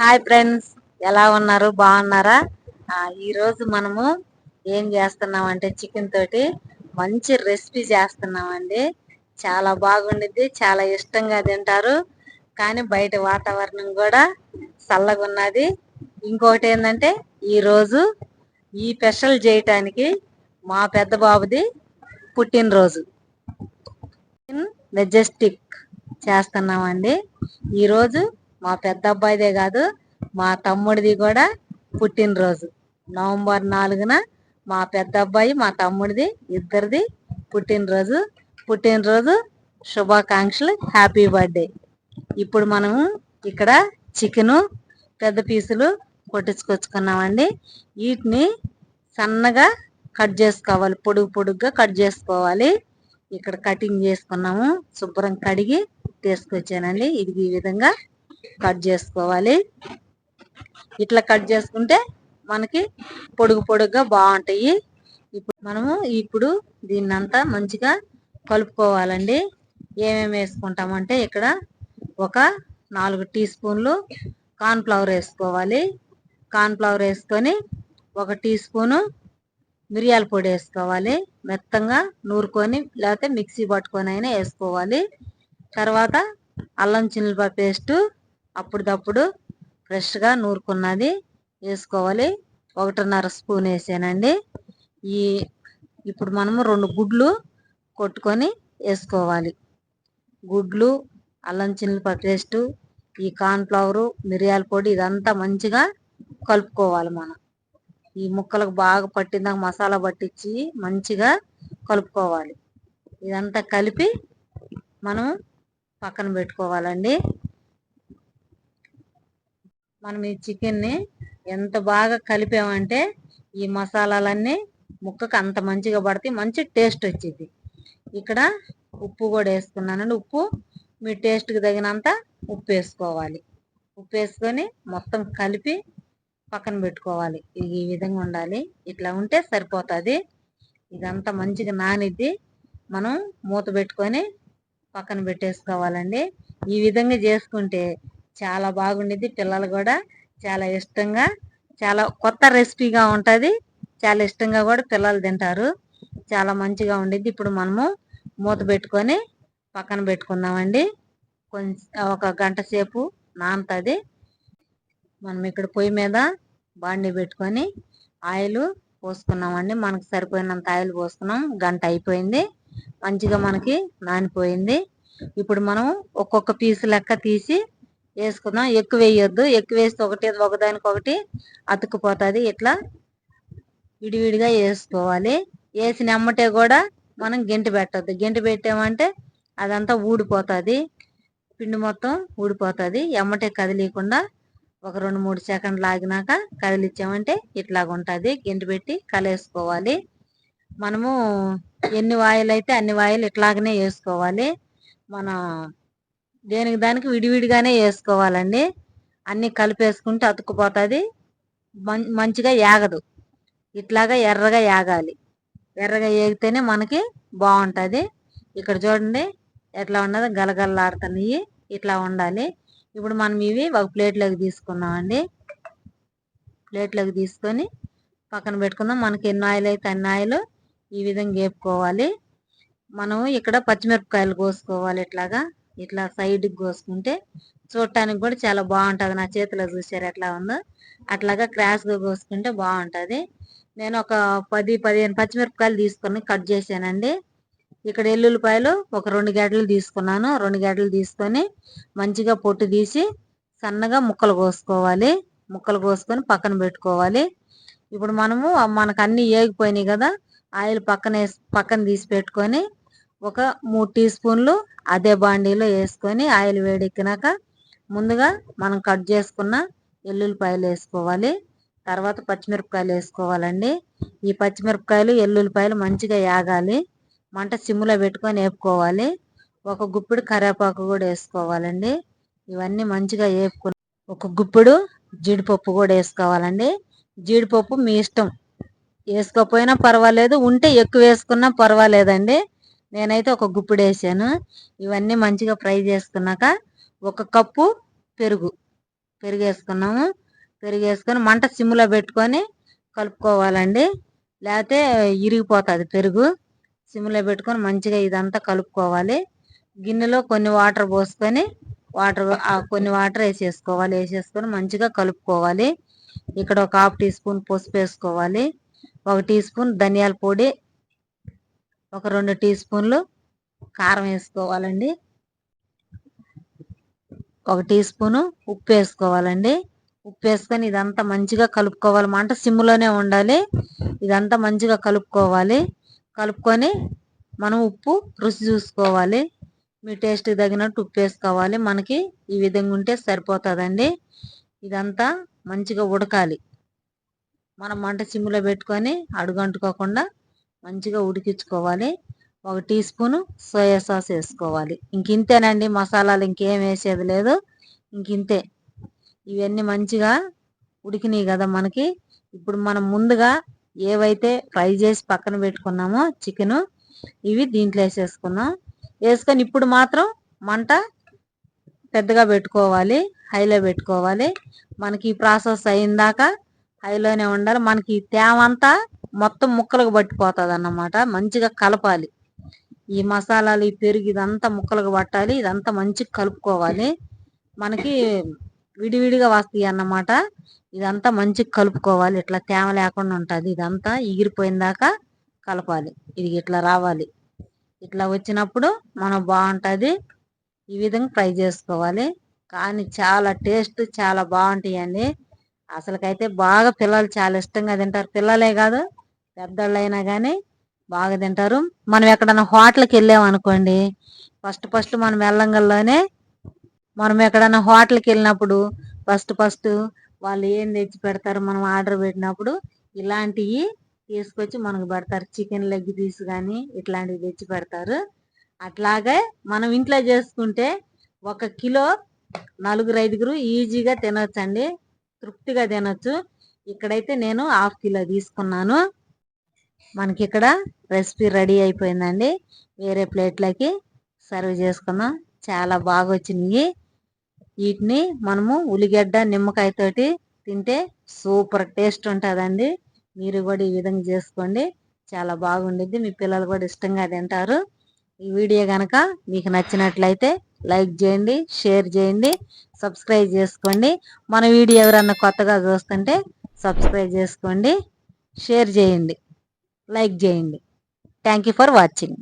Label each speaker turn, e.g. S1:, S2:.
S1: Hi friends ఎలా ఉన్నారు? బాగున్నారా? ఈరోజు ఈ రోజు మనము ఏం చేస్తున్నాం అంటే చికెన్ తోటి మంచి రెసిపీ చేస్తున్నామండి. చాలా బాగుండిద్ది చాలా ఇష్టంగా తింటారు. కానీ బయట వాతావరణం కూడా చల్లగా ఉన్నది. ఇంకొకటి ఏంటంటే ఈరోజు ఈ స్పెషల్ చేయటానికి మా పెద్ద బాబుది పుట్టినరోజు. మెజెస్టిక్ చేస్తున్నామండి. ఈరోజు మా పెద్ద అబ్బాయిదే కాదు మా తమ్ముడిది కూడా పుట్టినరోజు. నవంబర్ నాలుగున మా పెద్ద అబ్బాయి మా తమ్ముడిది ఇద్దరిది పుట్టినరోజు. పుట్టినరోజు శుభాకాంక్షలు హ్యాపీ బర్త్డే. ఇప్పుడు మనము ఇక్కడ చికెను పెద్ద పీసులు కొట్టించుకొచ్చుకున్నామండి. వీటిని సన్నగా కట్ చేసుకోవాలి పొడుగు పొడుగ్గా కట్ చేసుకోవాలి. ఇక్కడ కటింగ్ చేసుకున్నాము శుభ్రం కడిగి తీసుకొచ్చానండి. ఇది ఈ విధంగా కట్ చేసుకోవాలి. ఇట్లా కట్ చేసుకుంటే మనకి పొడుగు పొడుగ్గా బాగుంటాయి. ఇప్పుడు మనము ఇప్పుడు దీన్నంతా మంచిగా కలుపుకోవాలండి. ఏమేమి వేసుకుంటామంటే ఇక్కడ ఒక నాలుగు టీ స్పూన్లు కార్న్ఫ్లవర్ వేసుకోవాలి. కార్న్ఫ్లవర్ వేసుకొని ఒక టీ స్పూను మిరియాల పొడి వేసుకోవాలి. మెత్తంగా నూరుకొని లేకపోతే మిక్సీ పట్టుకొని అయినా వేసుకోవాలి. తర్వాత అల్లం చిల్లిపాయ పేస్టు అప్పుడప్పుడు ఫ్రెష్గా నూరుకున్నది వేసుకోవాలి. ఒకటిన్నర స్పూన్ వేసానండి. ఈ ఇప్పుడు మనము రెండు గుడ్లు కొట్టుకొని వేసుకోవాలి. గుడ్లు అల్లం చిల్లిపాయ పేస్టు ఈ కార్న్ఫ్లవరు మిరియాల పొడి ఇదంతా మంచిగా కలుపుకోవాలి మనం. ఈ ముక్కలకు బాగా పట్టిందాక మసాలా పట్టించి మంచిగా కలుపుకోవాలి. ఇదంతా కలిపి మనం పక్కన పెట్టుకోవాలండి. మనం ఈ చికెన్ని ఎంత బాగా కలిపామంటే ఈ మసాలాలన్నీ ముక్కకు అంత మంచిగా పడితే మంచి టేస్ట్ వచ్చింది ఇక్కడ ఉప్పు కూడా వేసుకున్నానండి. ఉప్పు మీ టేస్ట్కి తగినంత ఉప్పు వేసుకోవాలి. ఉప్పు వేసుకొని మొత్తం కలిపి పక్కన పెట్టుకోవాలి. ఇది ఈ విధంగా ఉండాలి. ఇట్లా ఉంటే సరిపోతుంది. ఇదంతా మంచిగా నానిద్ది. మనం మూత పెట్టుకొని పక్కన పెట్టేసుకోవాలండి. ఈ విధంగా చేసుకుంటే చాలా బాగుండిద్ది పిల్లలు కూడా చాలా ఇష్టంగా చాలా కొత్త రెసిపీగా ఉంటుంది. చాలా ఇష్టంగా కూడా పిల్లలు తింటారు. చాలా మంచిగా ఉండిద్ది. ఇప్పుడు మనము మూత పెట్టుకొని పక్కన పెట్టుకుందామండి. కొంచెం ఒక గంట సేపు నానుతుంది. మనం ఇక్కడ పొయ్యి మీద బాండి పెట్టుకొని ఆయిల్ పోసుకున్నామండి. మనకు సరిపోయినంత ఆయిల్ పోసుకున్నాం. గంట అయిపోయింది. మంచిగా మనకి నానిపోయింది. ఇప్పుడు మనం ఒక్కొక్క పీసు లెక్క తీసి వేసుకుందాం ఎక్కువ వేయొద్దు ఎక్కువ వేస్తే ఒకటి ఒకదానికి ఒకటి అతుక్కుపోతుంది. ఇట్లా విడివిడిగా వేసుకోవాలి. వేసిన ఎమ్మటే కూడా మనం గెంటి పెట్టద్దు. గెంటి పెట్టామంటే అదంతా ఊడిపోతుంది. పిండి మొత్తం ఊడిపోతుంది. ఎమ్మటే కదిలీకుండా ఒక రెండు మూడు సెకండ్లు ఆగినాక కదిలిచ్చామంటే ఇట్లాగ ఉంటుంది. గెంటి పెట్టి కలేసుకోవాలి. మనము ఎన్ని వాయిల్ అయితే అన్ని వాయిల్ ఇట్లాగనే వేసుకోవాలి. మన దేనికి దానికి విడివిడిగానే వేసుకోవాలండి. అన్ని కలిపేసుకుంటే అతుక్కుపోతుంది. మంచిగా యాగదు. ఇట్లాగా ఎర్రగా యాగాలి. ఎర్రగా ఏగితేనే మనకి బాగుంటుంది. ఇక్కడ చూడండి ఎట్లా ఉన్నది గలగలలాడుతున్నాయి. ఇట్లా ఉండాలి. ఇప్పుడు మనం ఇవి ఒక ప్లేట్లోకి తీసుకున్నామండి ప్లేట్లోకి తీసుకొని పక్కన పెట్టుకుందాం. మనకి ఎన్ని ఆయిల్ అయితే అన్ని ఆయిల్ ఈ విధంగా వేపుకోవాలి. మనము ఇక్కడ పచ్చిమిరపకాయలు కోసుకోవాలి ఇట్లాగా. ఇట్లా సైడ్కి కోసుకుంటే చూడటానికి కూడా చాలా బాగుంటుంది. నా చేతిలో చూసారు ఎట్లా ఉందో? అట్లాగా క్రాస్గా కోసుకుంటే బాగుంటుంది. నేను ఒక పది పదిహేను పచ్చిమిరపకాయలు తీసుకొని కట్ చేశానండి. ఇక్కడ ఎల్లుల్లిపాయలు ఒక రెండు గడ్డలు తీసుకున్నాను. రెండు గడ్డలు తీసుకొని మంచిగా పొట్టు తీసి సన్నగా ముక్కలు కోసుకోవాలి. ముక్కలు కోసుకొని పక్కన పెట్టుకోవాలి. ఇప్పుడు మనము మనకు అన్ని ఏగిపోయినాయి కదా ఆయిల్ పక్కన పక్కన తీసి పెట్టుకొని ఒక మూడు టీ స్పూన్లు అదే బాండీలో వేసుకొని ఆయిల్ వేడెక్కినాక ముందుగా మనం కట్ చేసుకున్న ఎల్లుల్లిపాయలు వేసుకోవాలి. తర్వాత పచ్చిమిరపకాయలు వేసుకోవాలండి. ఈ పచ్చిమిరపకాయలు ఎల్లుల్లిపాయలు మంచిగా యాగాలి. మంట సిమ్లో పెట్టుకొని వేపుకోవాలి. ఒక గుప్పిడు కరివేపాకు కూడా వేసుకోవాలండి. ఇవన్నీ మంచిగా వేపుకుని ఒక గుప్పిడు జీడిపప్పు కూడా వేసుకోవాలండి. జీడిపప్పు మీ ఇష్టం. వేసుకోకపోయినా పర్వాలేదు ఉంటే ఎక్కువ వేసుకున్నా పర్వాలేదండి. నేనైతే ఒక గుప్పిడు వేసాను ఇవన్నీ మంచిగా ఫ్రై చేసుకున్నాక ఒక కప్పు పెరుగు పెరుగు వేసుకున్నాము పెరుగు వేసుకొని మంట సిమ్లో పెట్టుకొని కలుపుకోవాలండి. లేకపోతే ఇరిగిపోతుంది పెరుగు. సిమ్లో పెట్టుకొని మంచిగా ఇదంతా కలుపుకోవాలి. గిన్నెలో కొన్ని వాటర్ పోసుకొని వాటర్ కొన్ని వాటర్ వేసేసుకోవాలి. వేసేసుకొని మంచిగా కలుపుకోవాలి. ఇక్కడ ఒక హాఫ్ టీ స్పూన్ పసుపు వేసుకోవాలి. ఒక టీ స్పూన్ ధనియాల పొడి ఒక రెండు టీ స్పూన్లు కారం వేసుకోవాలండి. ఒక టీ స్పూను ఉప్పు వేసుకోవాలండి. ఉప్పు వేసుకొని ఇదంతా మంచిగా కలుపుకోవాలి. మంట సిమ్లోనే ఉండాలి. ఇదంతా మంచిగా కలుపుకోవాలి. కలుపుకొని మనం ఉప్పు రుచి చూసుకోవాలి. మీ టేస్ట్కి తగినట్టు ఉప్పు వేసుకోవాలి. మనకి ఈ విధంగా ఉంటే సరిపోతుందండి. ఇదంతా మంచిగా ఉడకాలి. మనం మంట సిమ్లో పెట్టుకొని అడుగంటుకోకుండా మంచిగా ఉడికించుకోవాలి. ఒక టీ స్పూను సోయా సాస్ వేసుకోవాలి. ఇంక ఇంతేనండి మసాలాలు ఇంకేం వేసేది లేదు. ఇంక ఇంతే. ఇవన్నీ మంచిగా ఉడికినాయి కదా మనకి. ఇప్పుడు మనం ముందుగా ఏవైతే ఫ్రై చేసి పక్కన పెట్టుకున్నామో చికెను ఇవి దీంట్లో వేసేసుకున్నాం వేసుకొని ఇప్పుడు మాత్రం మంట పెద్దగా పెట్టుకోవాలి. హైలో పెట్టుకోవాలి. మనకి ఈ ప్రాసెస్ అయిందాక హైలోనే ఉండాలి. మనకి తేమ అంతా మొత్తం ముక్కలకు పట్టిపోతుంది అన్నమాట మంచిగా కలపాలి. ఈ మసాలాలు ఈ పెరుగు ఇదంతా ముక్కలకు పట్టాలి. ఇదంతా మంచిగా కలుపుకోవాలి. మనకి విడివిడిగా వస్తాయి అన్నమాట. ఇదంతా మంచిగా కలుపుకోవాలి. ఇట్లా తేమ లేకుండా ఉంటుంది. ఇదంతా ఎగిరిపోయిందాక కలపాలి. ఇది ఇట్లా రావాలి. ఇట్లా వచ్చినప్పుడు మనం బాగుంటుంది. ఈ విధంగా ఫ్రై చేసుకోవాలి. కానీ చాలా టేస్ట్ చాలా బాగుంటాయండి. అసలుకైతే బాగా పిల్లలు చాలా ఇష్టంగా తింటారు. పిల్లలే కాదు పెద్దోళ్ళు అయినా కానీ బాగా తింటారు. మనం ఎక్కడన్నా హోటల్కి వెళ్ళామనుకోండి ఫస్ట్ ఫస్ట్ మనం వెళ్ళంగల్లోనే మనం ఎక్కడన్నా హోటల్కి వెళ్ళినప్పుడు ఫస్ట్ ఫస్ట్ వాళ్ళు ఏం తెచ్చి పెడతారు మనం ఆర్డర్ పెట్టినప్పుడు ఇలాంటివి తీసుకొచ్చి మనకు పెడతారు. చికెన్ లెగ్ పీస్ కానీ ఇట్లాంటివి తెచ్చి పెడతారు. అట్లాగే మనం ఇంట్లో చేసుకుంటే ఒక కిలో నలుగురు ఐదుగురు ఈజీగా తినొచ్చండి. తృప్తిగా తినొచ్చు. ఇక్కడైతే నేను హాఫ్ కిలో తీసుకున్నాను. మనకి ఇక్కడ రెసిపీ రెడీ అయిపోయిందండి. వేరే ప్లేట్లకి సర్వ్ చేసుకుందాం. చాలా బాగా వచ్చినాయి వీటిని మనము ఉల్లిగడ్డ నిమ్మకాయతోటి తింటే సూపర్ టేస్ట్ ఉంటుందండి. మీరు కూడా ఈ విధంగా చేసుకోండి. చాలా బాగుండిద్ది. మీ పిల్లలు కూడా ఇష్టంగా తింటారు. ఈ వీడియో కనుక మీకు నచ్చినట్లయితే లైక్ చేయండి షేర్ చేయండి సబ్స్క్రైబ్ చేసుకోండి. మన వీడియో ఎవరన్నా కొత్తగా చూస్తుంటే సబ్స్క్రైబ్ చేసుకోండి షేర్ చేయండి. లైక్ చేయండి. Thank you for watching.